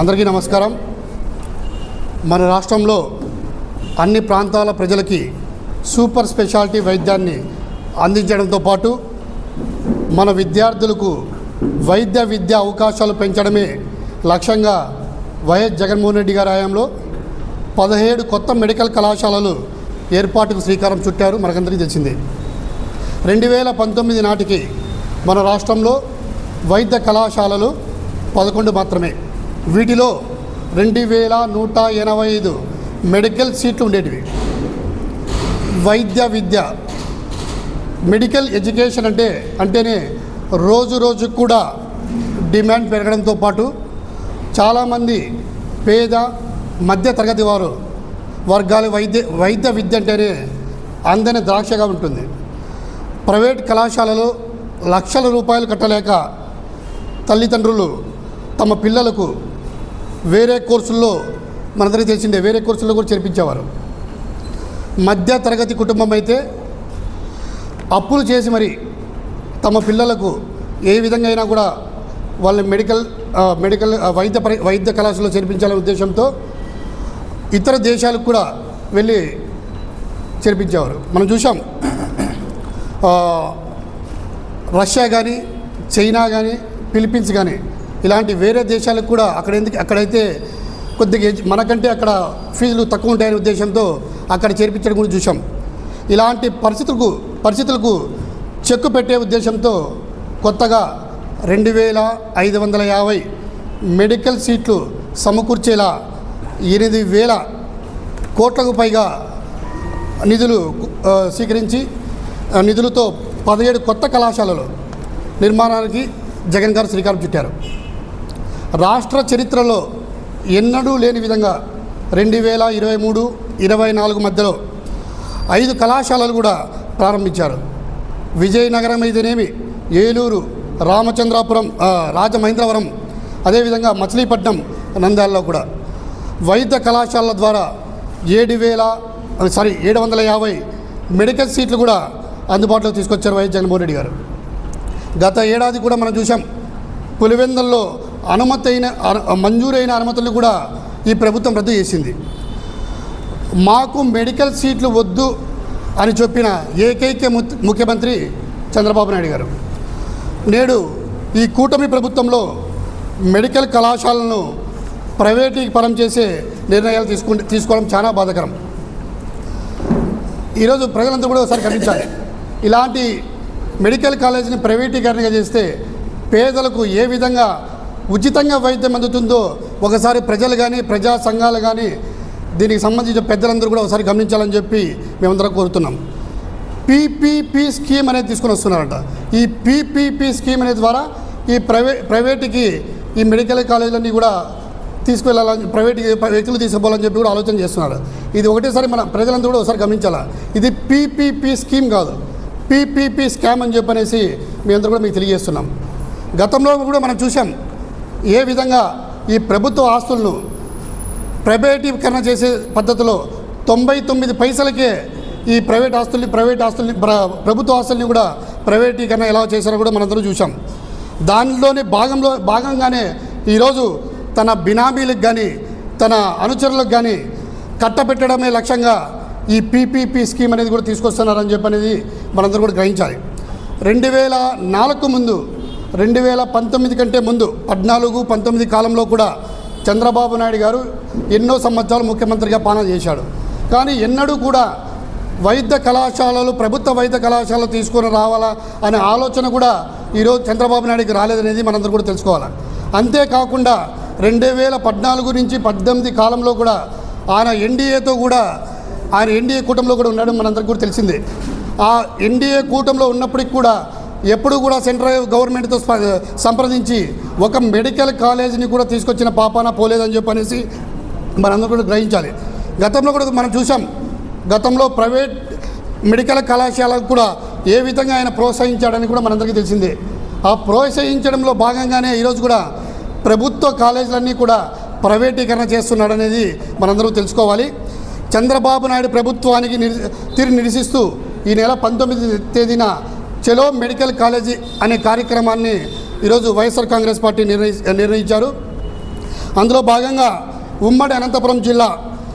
అందరికీ నమస్కారం. మన రాష్ట్రంలో అన్ని ప్రాంతాల ప్రజలకి సూపర్ స్పెషాలిటీ వైద్యాన్ని అందించడంతో పాటు మన విద్యార్థులకు వైద్య విద్య అవకాశాలు పెంచడమే లక్ష్యంగా వైఎస్ జగన్మోహన్ రెడ్డి గారి హయాంలో పదిహేడు కొత్త మెడికల్ కళాశాలలు ఏర్పాటుకు శ్రీకారం చుట్టారు. మనకందరికీ తెలిసింది. రెండు వేల పంతొమ్మిది నాటికి మన రాష్ట్రంలో వైద్య కళాశాలలు పదకొండు మాత్రమే. వీటిలో రెండు వేల నూట ఎనభై ఐదు మెడికల్ సీట్లు ఉండేటివి. వైద్య విద్య మెడికల్ ఎడ్యుకేషన్ అంటే అంటేనే రోజు రోజుకు కూడా డిమాండ్ పెరగడంతో పాటు చాలామంది పేద మధ్య తరగతి వారు వర్గాలు వైద్య వైద్య విద్య అంటేనే అందని ద్రాక్షగా ఉంటుంది. ప్రైవేట్ కళాశాలలో లక్షల రూపాయలు కట్టలేక తల్లిదండ్రులు తమ పిల్లలకు వేరే కోర్సుల్లో మనందరికీ తెలిసిందే వేరే కోర్సుల్లో కూడా చేర్పించేవారు. మధ్య తరగతి కుటుంబం అయితే అప్పులు చేసి మరి తమ పిల్లలకు ఏ విధంగా అయినా కూడా వాళ్ళ మెడికల్ మెడికల్ వైద్య పరి వైద్య కళాశాలలో చేర్పించాలనే ఉద్దేశంతో ఇతర దేశాలకు కూడా వెళ్ళి చేర్పించేవారు. మనం చూసాం రష్యా కానీ చైనా కానీ ఫిలిప్పీన్స్ కానీ ఇలాంటి వేరే దేశాలకు కూడా అక్కడ ఎందుకు అక్కడైతే కొద్దిగా మనకంటే అక్కడ ఫీజులు తక్కువ ఉంటాయనే ఉద్దేశంతో అక్కడ చేర్పించడం కూడా చూసాం ఇలాంటి పరిస్థితులకు పరిస్థితులకు చెక్కు పెట్టే ఉద్దేశంతో కొత్తగా రెండు వేల ఐదు వందల యాభై మెడికల్ సీట్లు సమకూర్చేలా ఎనిమిది వేల కోట్లకు పైగా నిధులు స్వీకరించి నిధులతో పదిహేడు కొత్త కళాశాలలు నిర్మాణానికి జగన్ గారు శ్రీకారం చుట్టారు. రాష్ట్ర చరిత్రలో ఎన్నడూ లేని విధంగా రెండు వేల ఇరవై మూడు ఇరవై నాలుగు మధ్యలో ఐదు కళాశాలలు కూడా ప్రారంభించారు. విజయనగరం అయితేనేమి ఏలూరు రామచంద్రాపురం రాజమహేంద్రవరం అదేవిధంగా మచిలీపట్నం నంద్యాలలో కూడా. వైద్య కళాశాలల ద్వారా ఏడు వేల సారీ ఏడు వందల యాభై మెడికల్ సీట్లు కూడా అందుబాటులో తీసుకొచ్చారు వైఎస్ జగన్మోహన్ రెడ్డి గారు. గత ఏడాది కూడా మనం చూసాం పులివెందల్లో అనుమతైన అను- మంజూరైన అనుమతులు కూడా ఈ ప్రభుత్వం రద్దు చేసింది. మాకు మెడికల్ సీట్లు వద్దు అని చెప్పిన ఏకైక ముఖ్యమంత్రి చంద్రబాబు నాయుడు గారు. నేడు ఈ కూటమి ప్రభుత్వంలో మెడికల్ కళాశాలను ప్రైవేటీకరణం చేసే నిర్ణయాలు తీసుకుంటే తీసుకోవడం చాలా బాధాకరం. ఈరోజు ప్రజలంతా కూడా ఒకసారి గమనించాలి. ఇలాంటి మెడికల్ కాలేజీని ప్రైవేటీకరణగా చేస్తే పేదలకు ఏ విధంగా ఉచితంగా వైద్యం అందుతుందో ఒకసారి ప్రజలు కానీ ప్రజా సంఘాలు కానీ దీనికి సంబంధించిన పెద్దలందరూ కూడా ఒకసారి గమనించాలని చెప్పి మేమందరం కోరుతున్నాం. పీపీపీ స్కీమ్ అనేది తీసుకొని వస్తున్నారట. ఈ పీపీపీ స్కీమ్ అనే ద్వారా ఈ ప్రైవే ప్రైవేట్కి ఈ మెడికల్ కాలేజీలన్నీ కూడా తీసుకువెళ్ళాలని ప్రైవేట్ వ్యక్తులు తీసుకుపోవాలని చెప్పి కూడా ఆలోచన చేస్తున్నారు. ఇది ఒకటేసారి మన ప్రజలందరూ కూడా ఒకసారి గమనించాలా? ఇది పీపీపీ స్కీమ్ కాదు. పీపీపీ స్కామ్ అని చెప్పనేసి మీ అందరూ కూడా మీకు తెలియజేస్తున్నాం. గతంలో కూడా మనం చూసాం ఏ విధంగా ఈ ప్రభుత్వ ఆస్తులను ప్రైవేటీకరణ చేసే పద్ధతిలో తొంభై తొమ్మిది పైసలకే ఈ ప్రైవేట్ ఆస్తుల్ని ప్రైవేట్ ఆస్తుల్ని ప్రభుత్వ ఆస్తుల్ని కూడా ప్రైవేటీకరణ ఎలా చేశారో కూడా మనందరం చూసాం దానిలోని భాగంలో భాగంగానే ఈరోజు తన బినామీలకు కానీ తన అనుచరులకు కానీ కట్టబెట్టడమే లక్ష్యంగా ఈ పీపీపీ స్కీమ్ అనేది కూడా తీసుకొస్తున్నారని చెప్పి అనేది మనందరం కూడా గ్రహించాలి. రెండు వేల నాలుగు ముందు రెండు వేల పంతొమ్మిది కంటే ముందు పద్నాలుగు పంతొమ్మిది కాలంలో కూడా చంద్రబాబు నాయుడు గారు ఎన్నో సంవత్సరాలు ముఖ్యమంత్రిగా పాలన చేశాడు. కానీ ఎన్నడూ కూడా వైద్య కళాశాలలు ప్రభుత్వ వైద్య కళాశాలలు తీసుకొని రావాలా అనే ఆలోచన కూడా ఈరోజు చంద్రబాబు నాయుడుకి రాలేదనేది మనందరూ కూడా తెలుసుకోవాలి. అంతేకాకుండా రెండు వేల పద్నాలుగు నుంచి పద్దెనిమిది కాలంలో కూడా ఆయన ఎన్డీఏతో కూడా ఆయన ఎన్డీఏ కూటమిలో కూడా ఉన్నాడు మనందరికీ కూడా తెలిసిందే. ఆ ఎన్డీఏ కూటమిలో ఉన్నప్పటికి కూడా ఎప్పుడు కూడా సెంట్రల్ గవర్నమెంట్తో సంప్రదించి ఒక మెడికల్ కాలేజీని కూడా తీసుకొచ్చిన పాపాన పోలేదని చెప్పనేసి మనందరూ కూడా గ్రహించాలి. గతంలో కూడా మనం చూసాం. గతంలో ప్రైవేట్ మెడికల్ కళాశాలకు కూడా ఏ విధంగా ఆయన ప్రోత్సహించాడని కూడా మనందరికీ తెలిసిందే. ఆ ప్రోత్సహించడంలో భాగంగానే ఈరోజు కూడా ప్రభుత్వ కాలేజీలన్నీ కూడా ప్రైవేటీకరణ చేస్తున్నాడనేది మనందరూ తెలుసుకోవాలి. చంద్రబాబు నాయుడు ప్రభుత్వానికి నిర్ తీరు నిరసిస్తూ ఈ నెల పంతొమ్మిది తేదీన చెలో మెడికల్ కాలేజీ అనే కార్యక్రమాన్ని ఈరోజు వైఎస్ఆర్ కాంగ్రెస్ పార్టీ నిర్ణయి నిర్ణయించారు. అందులో భాగంగా ఉమ్మడి అనంతపురం జిల్లా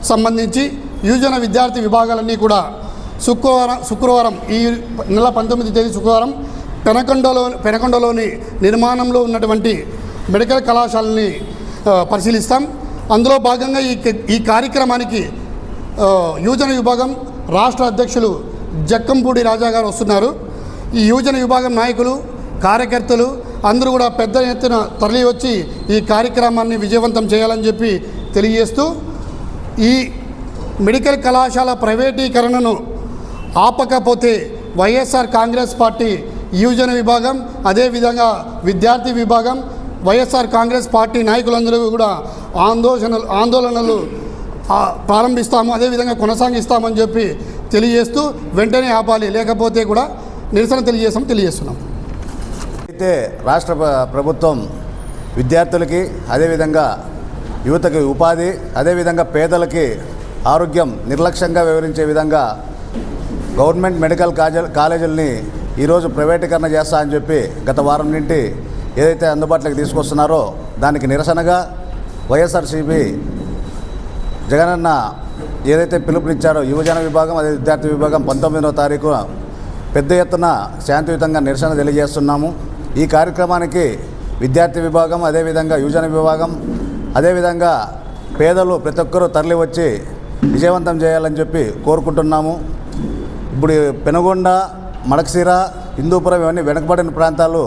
సంబంధించి యువజన విద్యార్థి విభాగాలన్నీ కూడా శుక్రవారం శుక్రవారం ఈ నెల పంతొమ్మిది తేదీ శుక్రవారం పెనకొండలో పెనకొండలోని నిర్మాణంలో ఉన్నటువంటి మెడికల్ కళాశాలని పరిశీలిస్తాం. అందులో భాగంగా ఈ ఈ కార్యక్రమానికి యువజన విభాగం రాష్ట్ర అధ్యక్షులు జక్కంపూడి రాజా గారు వస్తున్నారు. ఈ యువజన విభాగం నాయకులు కార్యకర్తలు అందరూ కూడా పెద్ద ఎత్తున తరలి వచ్చి ఈ కార్యక్రమాన్ని విజయవంతం చేయాలని చెప్పి తెలియజేస్తూ ఈ మెడికల్ కళాశాల ప్రైవేటీకరణను ఆపకపోతే వైఎస్ఆర్ కాంగ్రెస్ పార్టీ యువజన విభాగం అదేవిధంగా విద్యార్థి విభాగం వైఎస్ఆర్ కాంగ్రెస్ పార్టీ నాయకులందరూ కూడా ఆందోళనలు ఆందోళనలు ప్రారంభిస్తాము అదేవిధంగా కొనసాగిస్తామని చెప్పి తెలియజేస్తూ వెంటనే ఆపాలి. లేకపోతే కూడా నిరసన తెలియజేస్తాం తెలియజేస్తున్నాం. అయితే రాష్ట్ర ప్రభుత్వం విద్యార్థులకి అదేవిధంగా యువతకి ఉపాధి అదేవిధంగా పేదలకి ఆరోగ్యం నిర్లక్ష్యంగా వివరించే విధంగా గవర్నమెంట్ మెడికల్ కాలేజ్ కాలేజీలని ఈరోజు ప్రైవేటీకరణ చేస్తా అని చెప్పి గత వారం నుండి ఏదైతే అందుబాటులోకి తీసుకొస్తున్నారో దానికి నిరసనగా వైఎస్ఆర్సీపీ జగనన్న ఏదైతే పిలుపునిచ్చారో యువజన విభాగం అదే విద్యార్థి విభాగం పంతొమ్మిదవ తారీఖు పెద్ద ఎత్తున శాంతియుతంగా నిరసన తెలియజేస్తున్నాము. ఈ కార్యక్రమానికి విద్యార్థి విభాగం అదేవిధంగా యువజన విభాగం అదేవిధంగా పేదలు ప్రతి ఒక్కరూ తరలి వచ్చి విజయవంతం చేయాలని చెప్పి కోరుకుంటున్నాము. ఇప్పుడు పెనుగొండ మడకసీర హిందూపురం ఇవన్నీ వెనకబడిన ప్రాంతాలు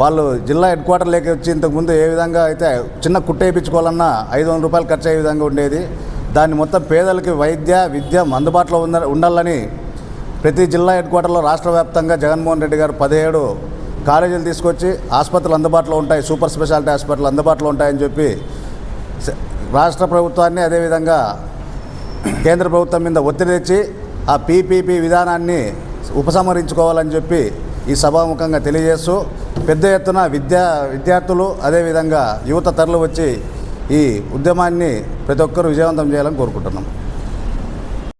వాళ్ళు జిల్లా హెడ్ క్వార్టర్లోకి వచ్చి ఇంతకుముందు ఏ విధంగా అయితే చిన్న కుట్ట వేయించుకోవాలన్నా ఐదు వందల రూపాయలు ఖర్చు అయ్యే విధంగా ఉండేది. దాన్ని మొత్తం పేదలకి వైద్య విద్య అందుబాటులో ఉంద ఉండాలని ప్రతి జిల్లా హెడ్ క్వార్టర్లో రాష్ట్ర వ్యాప్తంగా జగన్మోహన్ రెడ్డి గారు పదిహేడు కాలేజీలు తీసుకొచ్చి ఆసుపత్రులు అందుబాటులో ఉంటాయి సూపర్ స్పెషాలిటీ హాస్పిటల్ అందుబాటులో ఉంటాయని చెప్పి రాష్ట్ర ప్రభుత్వాన్ని అదేవిధంగా కేంద్ర ప్రభుత్వం మీద ఒత్తిడి తెచ్చి ఆ పీపీపీ విధానాన్ని ఉపసంహరించుకోవాలని చెప్పి ఈ సభాముఖంగా తెలియజేస్తూ పెద్ద ఎత్తున విద్యా విద్యార్థులు అదేవిధంగా యువత తరలి వచ్చి ఈ ఉద్యమాన్ని ప్రతి ఒక్కరూ విజయవంతం చేయాలని కోరుకుంటున్నాం.